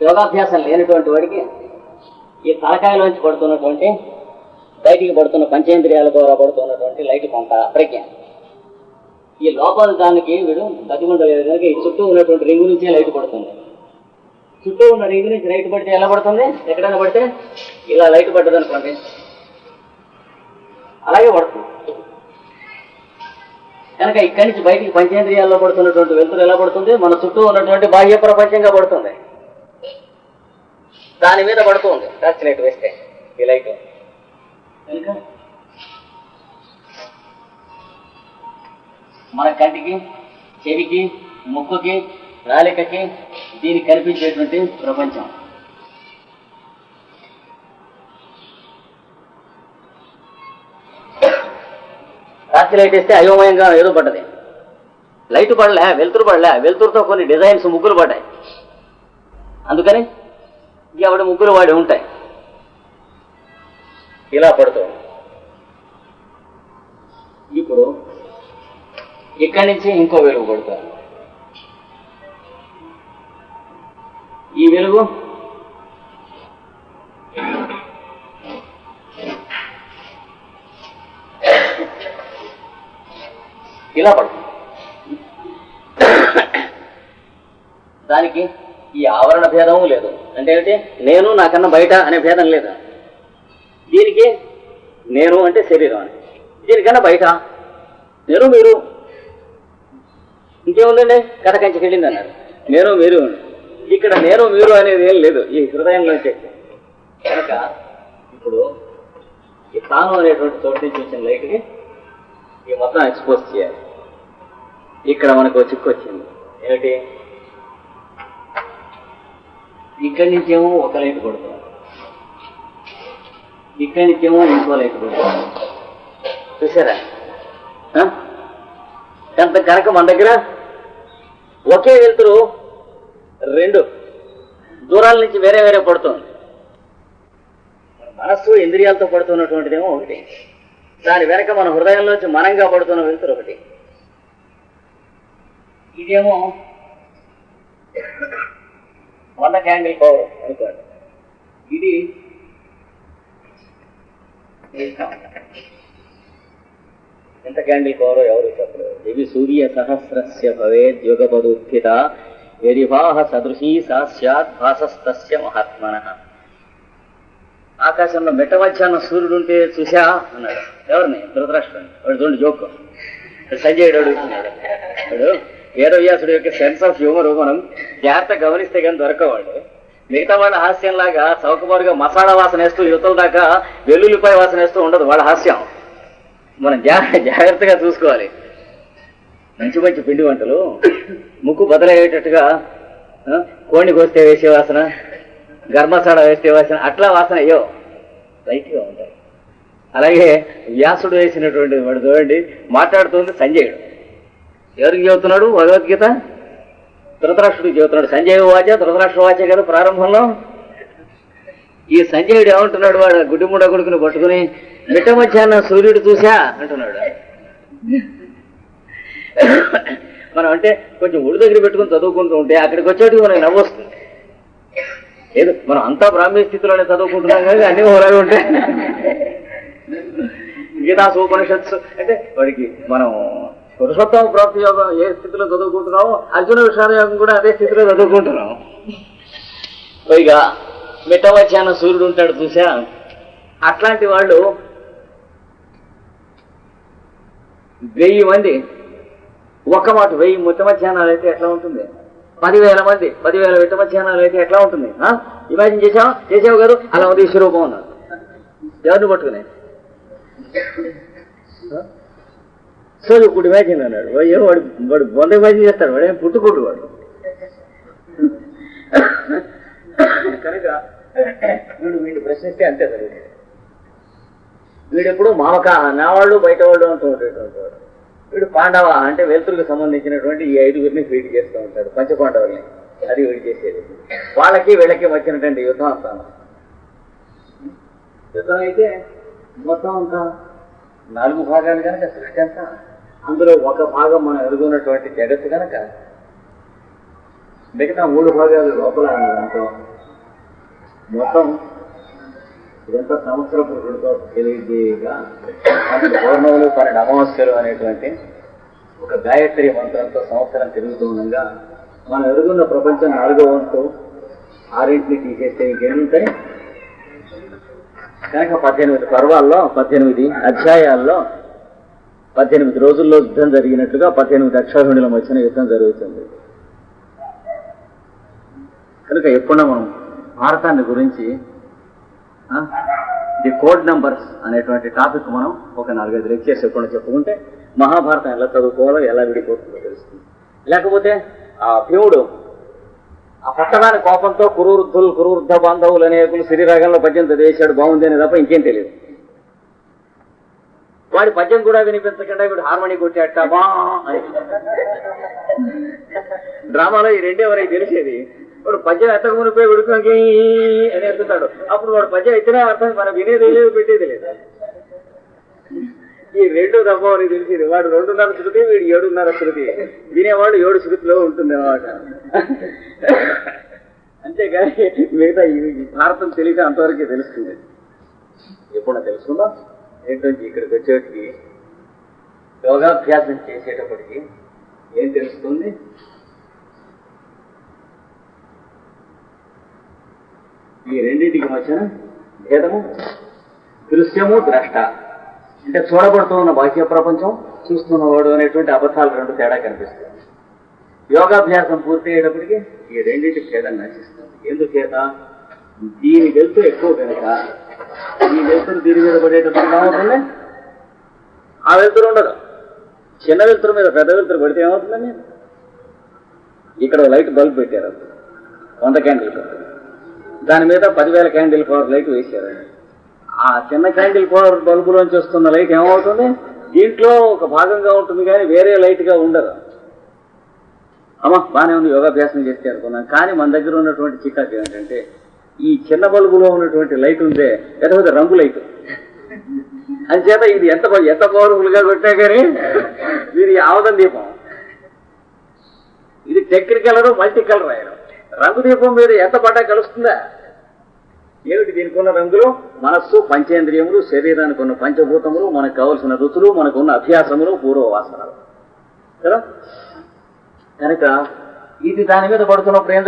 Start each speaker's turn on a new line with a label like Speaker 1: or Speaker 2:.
Speaker 1: యోగాభ్యాసం లేనటువంటి వాడికి ఈ తలకాయలోంచి పడుతున్నటువంటి బయటికి పడుతున్న పంచేంద్రియాల ద్వారా పడుతున్నటువంటి లైట్ కొంత ప్రజ్ఞ ఈ లోపల దానికి వీడు బతికుండలేదు కనుక ఈ చుట్టూ ఉన్నటువంటి రింగు నుంచే లైట్ పడుతుంది. చుట్టూ ఉన్న రింగు నుంచి లైట్ పడితే ఎలా పడుతుంది? ఎక్కడైనా పడితే ఇలా లైట్ పడ్డదనుకోండి. అలాగే పడుతుంది. కనుక ఇక్కడి నుంచి బయటికి పంచేంద్రియాల్లో పడుతున్నటువంటి వెలుతురు ఎలా పడుతుంది? మన చుట్టూ ఉన్నటువంటి బాహ్య ప్రపంచంగా పడుతుంది. దాని మీద పడుతుంది. టార్చ్ లైట్ వేస్తే ఈ లైట్ కనుక మన కంటికి చెవికి ముక్కుకి నాలికకి దీనికి కనిపించేటువంటి ప్రపంచం. టార్చ్ లైట్ వేస్తే అయోమయంగా ఏదో పడ్డది. లైట్ పడలే వెలుతురు పడలే వెలుతురుతో కొన్ని డిజైన్స్ ముగ్గులు పడ్డాయి. అందుకని ఎవడ ముగ్గురు వాడి ఉంటాయి. ఇలా పడుతూ ఇప్పుడు ఇక్కడి నుంచి ఇంకో వెలుగు పడుతుంది ఈ వెలుగు ఇలా పడుతుంది. దానికి ఈ ఆవరణ భేదము లేదు. అంటే ఏంటి నేను నాకన్నా బయట అనే భేదం లేదు? దీనికి నేను అంటే శరీరం అని. దీనికన్నా బయట నేను మీరు ఇంకేముందండి? కథ కంచికి వెళ్ళింది అన్నారు నేను మీరు ఇక్కడ నేను మీరు అనేది ఏం లేదు. ఈ హృదయంలో కనుక ఇప్పుడు ఈ తాను అనేటువంటి చోటు నుంచి వచ్చిన లైట్కి ఈ మొత్తం ఎక్స్పోజ్ చేయాలి. ఇక్కడ మనకు చిక్కొచ్చింది. ఏమిటి? ఇక్కడి నుంచేమో ఒక లైట్ కొడుతుంది. ఇక్కడి నుంచేమో ఇంకో లైట్ కొడుతుంది. చూసారా ఆ? ఎంత కనుక మన దగ్గర? ఒకే వెలుతురు రెండు. దూరాల నుంచి వేరే వేరే పడుతుంది. మనస్సు ఇంద్రియాలతో పడుతున్నటువంటిదేమో ఒకటి. దాని వెనక మన హృదయంలోంచి మనంగా పడుతున్న వెలుతురు ఒకటి. ఇదేమో వంద క్యాండిల్ పవర్ అనుకోండి. ఇది ఎంత క్యాండిల్ పవర్ ఎవరు చెప్పలేదు ఇది సూర్య సహస్రస్య భవేద్ యుగపదుత్థిత యది సదృశీ సా సత్ భాసస్తస్య మహాత్మన. ఆకాశంలో మెట్ట మధ్యాహ్నం సూర్యుడు ఉంటే చూసా అన్నాడు. ఎవరిని? ధృతరాష్ట్రాన్ని వాడు చూడండి జోక్ సంజయుడు అడుగుతున్నాడు. వేదవ్యాసుడు యొక్క సెన్స్ ఆఫ్ హ్యూమర్ మనం జాగ్రత్త గమనిస్తే కానీ దొరకవాడు. మిగతా వాళ్ళ హాస్యంలాగా చౌకబారుగా మసాలా వాసన వేస్తూ యువతల దాకా వెల్లుల్లిపాయ వాసన వేస్తూ ఉండదు వాళ్ళ హాస్యం. మనం జాగ్రత్తగా చూసుకోవాలి. మంచి మంచి పిండి వంటలు ముక్కు బదలయ్యేటట్టుగా ఆ, కోడిని కోస్తే వేసే వాసన గర్మసాడ వేస్తే వాసన అట్లా వాసన అయ్యో లైట్గా ఉంటాయి. అలాగే వ్యాసుడు వేసినటువంటి వాడు చూడండి మాట్లాడుతుంది సంజయుడు. ఎవరికి చెబుతున్నాడు? భగవద్గీత? ధృతరాష్ట్రుడికి చెబుతున్నాడు. సంజయ్ వాచ ధృతరాష్ట్ర వాచే కదా ప్రారంభంలో? ఈ సంజయుడు ఏమంటున్నాడు? వాడు గుడ్డిముడ కొడుకుని పట్టుకుని మిట్ట మధ్యాహ్నం సూర్యుడు చూసా అంటున్నాడు. మనం అంటే కొంచెం ఒడి దగ్గర పెట్టుకుని చదువుకుంటూ ఉంటే అక్కడికి వచ్చేటికి మనకి నవ్వు వస్తుంది. ఏదో మనం అంతా బ్రాహ్మీ స్థితిలోనే చదువుకుంటున్నాం కానీ అన్ని హోరాలు ఉంటాయి. గీతా ఉపనిషత్సు. అంటే వాడికి మనం పురుషోత్తమ ప్రాప్తి యోగం ఏ స్థితిలో చదువుకుంటున్నామో అర్జున విషాద యోగం కూడా అదే స్థితిలో చదువుకుంటున్నాం పైగా మిట్టవచ్చాన సూర్యుడు ఉంటాడు చూసా? అట్లాంటి వాళ్ళు వెయ్యి మంది ఒక్క మాట వెయ్యి మిట్టమధ్యాహ్నాలు అయితే ఎట్లా ఉంటుంది? పదివేల మంది పదివేల మిట్టమధ్యాహ్నాలు అయితే ఎట్లా ఉంటుంది? ఇమాజిన్ చేసావా చేసావు కాదు? అలా ఉంది ఈ స్వరూపం ఉన్నారు ఎవరిని పట్టుకునే? సో ఇప్పుడు ఇమాజిన్ అన్నాడు. అయ్యో వాడు వాడు బొంద ఇమాజిన్ చేస్తాడు. వాడు ఏం పుట్టుకోడు వాడు. కనుక వీడు వీడు ప్రశ్నిస్తే అంతే జరుగుతుంది. వీడు ఎప్పుడు నా వాళ్ళు బయట వాళ్ళు అంటూ ఉండేటువంటి వాడు. వీడు పాండవ అంటే వెలుతురుకు సంబంధించినటువంటి ఈ ఐదుగురిని ఫీడ్ చేస్తూ ఉంటాడు పంచపాండవుల్ని. అది వీడు చేసేది. వాళ్ళకి వీళ్ళకి వచ్చినటువంటి యుద్ధం అంతా. యుద్ధం అయితే మొత్తం అంతా నాలుగు భాగాలు కనుక సృష్టి అంతా అందులో ఒక భాగం మనం ఎదుగున్నటువంటి జగత్తు కనుక
Speaker 2: మిగతా మూడు భాగాలు లోపల ఉన్న దాంట్లో మొత్తం ఇదంతా సంవత్సర పురుషుడితో తెలియజేయగా పన్నెండు పౌర్ణములు పన్నెండు అమావాస్యలు అనేటువంటి ఒక గాయత్రి మంత్రంతో సంవత్సరం తిరుగుతూ ఉండగా మనం ఎదుగున్న ప్రపంచం నాలుగో వంతు ఆరింటిని తీసేస్తే ఇంకేముంటాయి కనుక పద్దెనిమిది పర్వాల్లో పద్దెనిమిది అధ్యాయాల్లో పద్దెనిమిది రోజుల్లో యుద్ధం జరిగినట్లుగా పద్దెనిమిది అక్షరుల మధ్యన యుద్ధం జరుగుతుంది. కనుక ఎప్పుడన్నా మనం భారతాన్ని గురించి ది కోడ్ నంబర్స్ అనేటువంటి టాపిక్ మనం ఒక నాలుగైదు లెక్చర్స్ ఎప్పుడైనా చెప్పుకుంటే మహాభారతం ఎలా చదువుకోవాలో ఎలా విడిపోతుందో తెలుస్తుంది. లేకపోతే ఆ భీముడు ఆ పట్టణాన్ని కోపంతో కురువృద్ధులు కురువృద్ధ బాంధవులు అనేకులు శ్రీరాగంలో పద్యం చదివేశాడు బాగుంది అనే తప్ప ఇంకేం తెలియదు. వాడి పద్యం కూడా వినిపించకుండా వీడు హార్మోనీ కొట్టాట బా అని. డ్రామాలో ఈ రెండే వరకు తెలిసేది? వాడు పద్యం ఎత్తక మునిపోయి ఉడుకోకి అని ఎత్తుతాడు. అప్పుడు వాడు పద్యం ఎత్తినా అర్థం మనం వినేది లేదు పెట్టేది లేదు. ఈ రెండు తప్ప వారికి తెలిసేది. వాడు రెండున్నర శృతి వీడు ఏడున్నర శృతి. వినేవాడు ఏడు శృతిలో ఉంటుంది అనమాట అంతేగాని మిగతా ఈ భారతం తెలియక అంతవరకే తెలుస్తుంది. ఎప్పుడు తెలుసుకుందాం? ఏంటంటే ఇక్కడికి వచ్చేటికి యోగాభ్యాసం చేసేటప్పటికి ఏం తెలుస్తుంది? ఈ రెండింటికి మధ్యన భేదము దృశ్యము ద్రష్ట. అంటే చూడబడుతున్న బాహ్య ప్రపంచం చూస్తున్నవాడు అనేటువంటి అబద్ధాలు రెండు తేడా కనిపిస్తుంది యోగాభ్యాసం పూర్తి అయ్యేటప్పటికి ఈ రెండింటి భేదం నశిస్తుంది. ఎందుచేత దీని వెళ్తూ ఎక్కువ కనుక ఈ వెలుతురు దీని మీద పడేటప్పుడు ఏమవుతుంది ఆ వెలుతురు ఉండదు? చిన్న వెలుతురు మీద పెద్ద వెలుతురు పడితే ఏమవుతుందండి? ఇక్కడ లైట్ బల్బ్ పెట్టారు వంద క్యాండిల్ పవర్. దాని మీద పదివేల క్యాండిల్ పవర్ లైట్ వేశారు. ఆ చిన్న క్యాండిల్ పవర్ బల్బులోంచి వస్తున్న లైట్ ఏమవుతుంది? దీంట్లో ఒక భాగంగా ఉంటుంది కానీ వేరే లైట్గా ఉండదు. అమ్మ బాగానే ఉంది. యోగాభ్యాసం చేస్తే అనుకున్నాం కానీ మన దగ్గర ఉన్నటువంటి చికాకు ఏంటంటే ఈ చిన్న బల్బులో ఉన్నటువంటి లైట్ ఉందే పెద్ద రంగు లైట్. అంచేత ఇది ఎంత ఎంత పవర్ఫుల్గా కొట్టా కానీ ఇది ఆవదం దీపం. ఇది టెక్నికల్ మల్టీ కలర్ ఆయన. రంగు దీపం మీద ఎంత పడ్డా కలుస్తుందా? ఏమిటి దీనికి ఉన్న రంగులు? మనస్సు పంచేంద్రియములు శరీరానికి ఉన్న పంచభూతములు మనకు కావలసిన రుచులు మనకు ఉన్న అభ్యాసములు పూర్వవాసనలు. కదా? కనుక ఇది దాని మీద పడుతున్నప్పుడు ఏం